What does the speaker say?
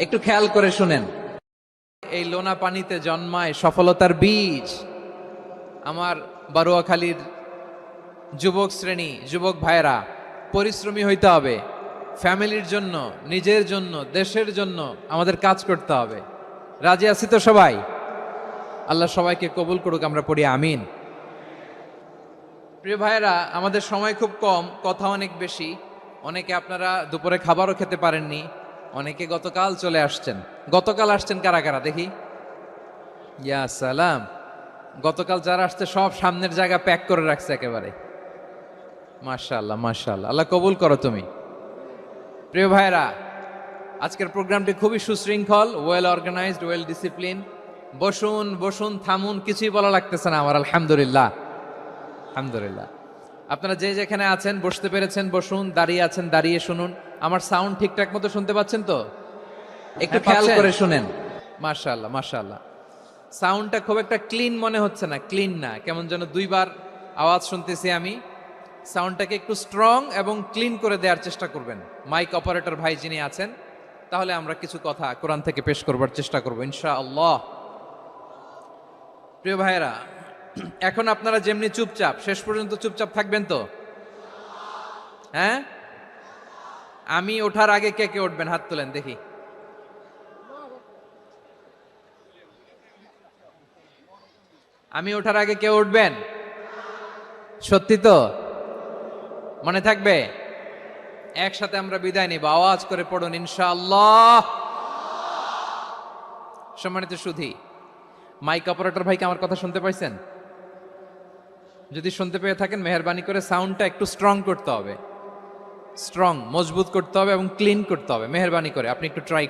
একটু খেয়াল করে শুনেন। এই লোনা পানিতে জন্মায় সফলতার বীজ। আমার বারুয়াখালীর যুবক শ্রেণি, যুবক ভাইরা পরিশ্রমী হইতে হবে। ফ্যামিলির জন্য, নিজের জন্য, দেশের জন্য আমাদের কাজ করতে হবে। রাজি আছি তো সবাই? আল্লাহ সবাইকে কবুল করুক, আমরা পড়ি, আমিন। প্রিয় ভাইরা আমাদের সময় খুব কম, কথা অনেক বেশি। অনেকে আপনারা দুপুরে খাবারও খেতে পারেননি। অনেকে গতকাল চলে আসছেন। গতকাল আসছেন কারা কারা? দেখি। ইয়া সালাম। গতকাল যারা আসছে সব সামনের জায়গা প্যাক করে রাখছে একেবারে। মাশাআল্লাহ মাশাআল্লাহ। আল্লাহ কবুল করো তুমি। প্রিয় ভাইরা আজকের প্রোগ্রামটি খুবই সুশৃঙ্খল ওয়েল অর্গানাইজড ওয়েল ডিসিপ্লিন বসুন বসুন, থামুন, কিছুই বলা লাগতেছে না আমার, আলহামদুলিল্লাহ। আলহামদুলিল্লাহ। আপনারা যে যেখানে আছেন, বসতে পেরেছেন, বসুন, দাঁড়িয়ে আছেন, দাঁড়িয়ে শুনুন। আমার সাউন্ড ঠিকঠাক মতো শুনতে পাচ্ছেন তো? একটু হ্যাঁ, খেয়াল করে শুনেন। মাশাআল্লাহ মাশাআল্লাহ। সাউন্ডটা খুব একটা ক্লিন মনে হচ্ছে না ক্লিন না। কেমন যেন দুইবার আওয়াজ শুনতেছি আমি। সাউন্ডটাকে একটু স্ট্রং এবং ক্লিন করে দেওয়ার চেষ্টা করবেন। মাইক অপারেটর ভাই যিনি আছেন তাহলে আমরা কিছু কথা কোরআন থেকে পেশ করবার চেষ্টা করব ইনশাআল্লাহ। প্রিয় ভাইয়েরা এখন আপনারা যেমনি চুপচাপ শেষ পর্যন্ত চুপচাপ থাকবেন তো? হ্যাঁ? আমি ওঠার আগে কে কে উঠবেন? হাত তোলেন, দেখি। আমি ওঠার আগে কে উঠবেন? সত্যি তো? মনে থাকবে? একসাথে আমরা বিদায় নিব। আওয়াজ করে পড়ুন, ইনশাআল্লাহ। সম্মানিত সুধি, মাইক অপারেটর ভাইকে আমার কথা শুনতে পাইছেন? যদি শুনতে পেয়ে থাকেন, মেহরবানি করে সাউন্ডটা একটু স্ট্রং করতে হবে। স্ট্রং মজবুত করতে হবে এবং ক্লিন করতে হবে মেহরবানি করে। আপনি একটু ট্রাই